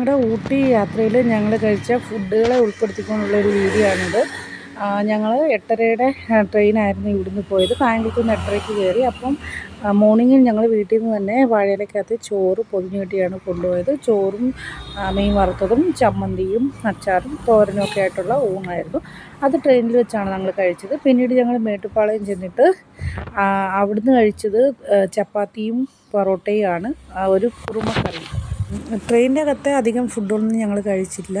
ഞങ്ങളുടെ ഊട്ടി യാത്രയിൽ ഞങ്ങൾ കഴിച്ച ഫുഡുകളെ ഉൾപ്പെടുത്തിക്കൊണ്ടുള്ള ഒരു വീഡിയോ ആണിത്. ഞങ്ങൾ എട്ടരയുടെ ട്രെയിനായിരുന്നു ഇവിടുന്ന് പോയത്. കായംകുളത്ത് നിന്ന് എട്ടരയ്ക്ക് കയറി. അപ്പം മോർണിംഗിൽ ഞങ്ങൾ വീട്ടിൽ നിന്ന് തന്നെ വാഴയിലക്കകത്ത് ചോറ് പൊതിഞ്ഞു കെട്ടിയാണ് കൊണ്ടുപോയത്. ചോറും മീൻ വറുത്തതും ചമ്മന്തിയും അച്ചാറും തോരനും ഒക്കെ ആയിട്ടുള്ള ഊണായിരുന്നു. അത് ട്രെയിനിൽ വെച്ചാണ് ഞങ്ങൾ കഴിച്ചത്. പിന്നീട് ഞങ്ങൾ മേട്ടുപ്പാളയം ചെന്നിട്ട് അവിടുന്ന് കഴിച്ചത് ചപ്പാത്തിയും പൊറോട്ടയും ആണ്. ഒരു കുറുമക്കറി. ട്രെയിനിന്റെ അകത്ത് അധികം ഫുഡൊന്നും ഞങ്ങൾ കഴിച്ചില്ല.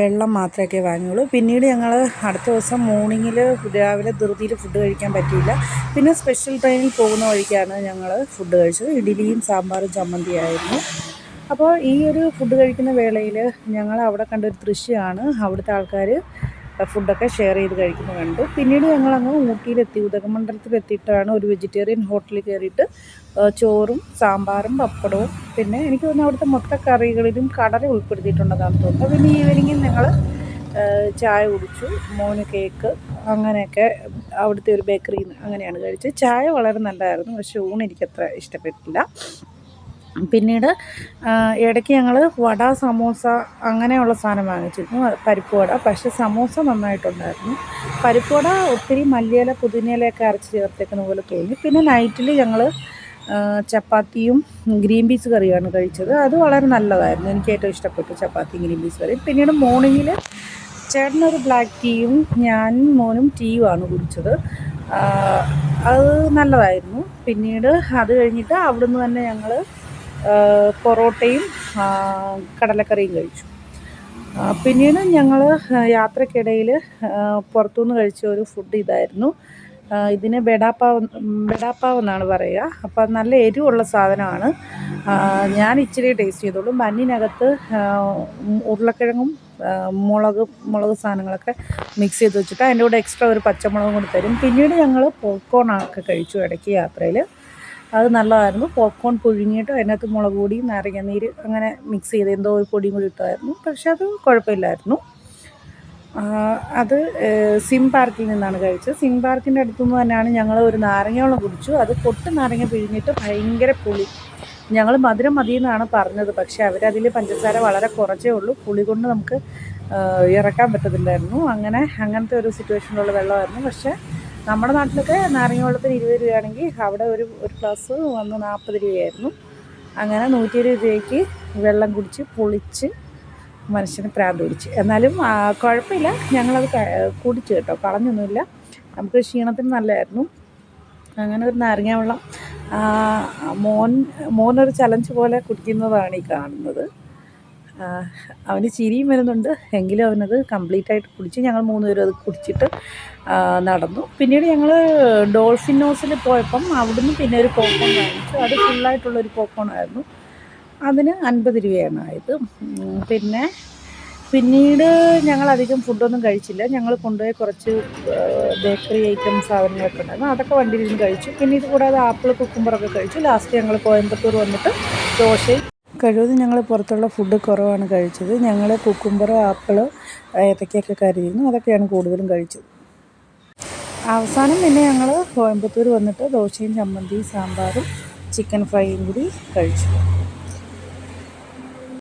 വെള്ളം മാത്രമേ വാങ്ങിയുള്ളൂ. പിന്നീട് ഞങ്ങൾ അടുത്ത ദിവസം മോർണിംഗിൽ രാവിലെ ധൃതിയിൽ ഫുഡ് കഴിക്കാൻ പറ്റിയില്ല. പിന്നെ സ്പെഷ്യൽ ട്രെയിനിൽ പോകുന്ന വഴിക്കാണ് ഞങ്ങൾ ഫുഡ് കഴിച്ചത്. ഇഡ്ഡലിയും സാമ്പാറും ചമ്മന്തിയായിരുന്നു അപ്പോൾ ഈ ഒരു ഫുഡ് കഴിക്കുന്ന വേളയിൽ ഞങ്ങൾ അവിടെ കണ്ടൊരു ദൃശ്യമാണ്. അവിടുത്തെ ആൾക്കാർ ഫുഡൊക്കെ ഷെയർ ചെയ്ത് കഴിക്കുന്നത് കണ്ടു. പിന്നീട് ഞങ്ങളങ്ങ് ഊട്ടിയിലെത്തി. ഉദകമണ്ഡലത്തിലെത്തിയിട്ടാണ് ഒരു വെജിറ്റേറിയൻ ഹോട്ടലിൽ കയറിയിട്ട് ചോറും സാമ്പാറും പപ്പടവും. പിന്നെ എനിക്ക് തോന്നുന്നു അവിടുത്തെ മൊത്ത കറികളിലും കടല ഉൾപ്പെടുത്തിയിട്ടുണ്ടെന്നാണ് തോന്നുന്നത്. പിന്നെ ഈവനിങ്ങിൽ ഞങ്ങൾ ചായ കുടിച്ചു. മോന് കേക്ക് അങ്ങനെയൊക്കെ അവിടുത്തെ ഒരു ബേക്കറിയിൽ നിന്ന് അങ്ങനെയാണ് കഴിച്ചത്. ചായ വളരെ നല്ലതായിരുന്നു. പക്ഷേ ഊണ് എനിക്കത്ര ഇഷ്ടപ്പെട്ടില്ല. പിന്നീട് ഇടയ്ക്ക് ഞങ്ങൾ വട സമോസ അങ്ങനെയുള്ള സാധനം വാങ്ങിച്ചിരുന്നു. പരിപ്പ് വട. പക്ഷെ സമോസ നന്നായിട്ടുണ്ടായിരുന്നു. പരിപ്പ് വട ഒത്തിരി മല്ലിയില പുതിനയിലയൊക്കെ അരച്ച് ചേർത്തേക്കുന്ന പോലെ തോന്നി. പിന്നെ നൈറ്റിൽ ഞങ്ങൾ ചപ്പാത്തിയും ഗ്രീൻ പീസ് കറിയാണ് കഴിച്ചത്. അത് വളരെ നല്ലതായിരുന്നു. എനിക്ക് ഏറ്റവും ഇഷ്ടപ്പെട്ടു ചപ്പാത്തിയും ഗ്രീൻ പീസ് കറിയും. പിന്നീട് മോർണിംഗിൽ ചേട്ടനൊരു ബ്ലാക്ക് ടീയും ഞാൻ മോനും ടീയുമാണ് കുടിച്ചത്. അത് നല്ലതായിരുന്നു. പിന്നീട് അത് കഴിഞ്ഞിട്ട് അവിടുന്ന് തന്നെ ഞങ്ങൾ പൊറോട്ടയും കടലക്കറിയും കഴിച്ചു. പിന്നീട് ഞങ്ങൾ യാത്രക്കിടയിൽ പുറത്തുനിന്ന് കഴിച്ച ഒരു ഫുഡ് ഇതായിരുന്നു. ഇതിന് ബെഡാപ്പാവ് ബെഡാപ്പാവ് എന്നാണ് പറയുക. അപ്പം നല്ല എരിവുള്ള സാധനമാണ്. ഞാൻ ഇച്ചിരി ടേസ്റ്റ് ചെയ്തോളൂ മഞ്ഞിനകത്ത് ഉരുളക്കിഴങ്ങും മുളക് മുളക് സാധനങ്ങളൊക്കെ മിക്സ് ചെയ്ത് വെച്ചിട്ട് അതിന്റെ കൂടെ എക്സ്ട്രാ ഒരു പച്ചമുളകും കൂടി തരും. പിന്നീട് ഞങ്ങൾ പോപ്കോൺ ഒക്കെ കഴിച്ചു ഇടയ്ക്ക് യാത്രയിൽ അത് നല്ലതായിരുന്നു. പോപ്കോൺ പുഴുങ്ങിയിട്ട് അതിനകത്ത് മുളക് പൊടി നാരങ്ങാനീര് അങ്ങനെ മിക്സ് ചെയ്ത് എന്തോ ഒരു പൊടിയും കൂടി ഇട്ടായിരുന്നു പക്ഷെ അത് കുഴപ്പമില്ലായിരുന്നു. അത് സിം പാർക്കിൽ നിന്നാണ് കഴിച്ചത്. സിം പാർക്കിന്റെ അടുത്തുനിന്ന് തന്നെയാണ് ഞങ്ങൾ ഒരു നാരങ്ങയോളം കുടിച്ചു. അത് പൊട്ട് നാരങ്ങ പിഴിഞ്ഞിട്ട് ഭയങ്കര പുളി. ഞങ്ങൾ മധുരം മതി എന്നാണ് പറഞ്ഞത്. പക്ഷേ അവരതിൽ പഞ്ചസാര വളരെ കുറച്ചേ ഉള്ളൂ. പുളി കൊണ്ട് നമുക്ക് ഇറക്കാൻ പറ്റത്തില്ലായിരുന്നു. അങ്ങനെ അങ്ങനത്തെ ഒരു സിറ്റുവേഷനിലുള്ള വെള്ളമായിരുന്നു. പക്ഷേ നമ്മുടെ നാട്ടിലൊക്കെ നാരങ്ങ വെള്ളത്തിന് ഇരുപത് രൂപയാണെങ്കിൽ അവിടെ ഒരു ഒരു ഗ്ലാസ് വന്ന് നാൽപ്പത് രൂപയായിരുന്നു. അങ്ങനെ നൂറ്റി ഇരുപത് രൂപയ്ക്ക് വെള്ളം കുടിച്ച് പൊളിച്ച് മനുഷ്യന് പ്രാന്ത് പിടിച്ച്. എന്നാലും കുഴപ്പമില്ല. ഞങ്ങളത് കുടിച്ചു കേട്ടോ. കളഞ്ഞൊന്നുമില്ല. നമുക്ക് ക്ഷീണത്തിന് നല്ലതായിരുന്നു. അങ്ങനെ ഒരു നാരങ്ങ വെള്ളം മോൻ മോനൊരു ചലഞ്ച് പോലെ കുടിക്കുന്നതാണ് ഈ കാണുന്നത്. അവന് ചിരിയും വരുന്നുണ്ട്. എങ്കിലും അവനത് കംപ്ലീറ്റ് ആയിട്ട് കുടിച്ച് ഞങ്ങൾ മൂന്ന് പേരും അത് കുടിച്ചിട്ട് നടന്നു. പിന്നീട് ഞങ്ങൾ ഡോൾഫിൻ ഹൗസിൽ പോയപ്പം അവിടുന്ന് പിന്നെ ഒരു പോപ്കോൺ വാങ്ങിച്ചു. അത് ഫുള്ളായിട്ടുള്ളൊരു പോപ്കോൺ ആയിരുന്നു. അതിന് അൻപത് രൂപയാണ് ആയത്. പിന്നെ പിന്നീട് ഞങ്ങൾ അധികം ഫുഡൊന്നും കഴിച്ചില്ല. ഞങ്ങൾ കൊണ്ടുപോയി കുറച്ച് ബേക്കറി ഐറ്റം സാധനങ്ങളൊക്കെ ഉണ്ടായിരുന്നു. അതൊക്കെ വണ്ടിയിൽ നിന്ന് കഴിച്ചു. പിന്നെ ഇത് കൂടാതെ ആപ്പിൾ കുക്കുമ്പറൊക്കെ കഴിച്ചു. ലാസ്റ്റ് ഞങ്ങൾ കോയമ്പത്തൂർ വന്നിട്ട് ദോശയും കഴിവതും ഞങ്ങൾ പുറത്തുള്ള ഫുഡ് കുറവാണ് കഴിച്ചത്. ഞങ്ങൾ കുക്കുംബർ ആപ്പിൾ ഏത്തക്കയൊക്കെ കരുതിയിരുന്നു അതൊക്കെയാണ് കൂടുതലും കഴിച്ചത്. അവസാനം പിന്നെ ഞങ്ങൾ കോയമ്പത്തൂർ വന്നിട്ട് ദോശയും ചമ്മന്തിയും സാമ്പാറും ചിക്കൻ ഫ്രൈയും കൂടി കഴിച്ചു.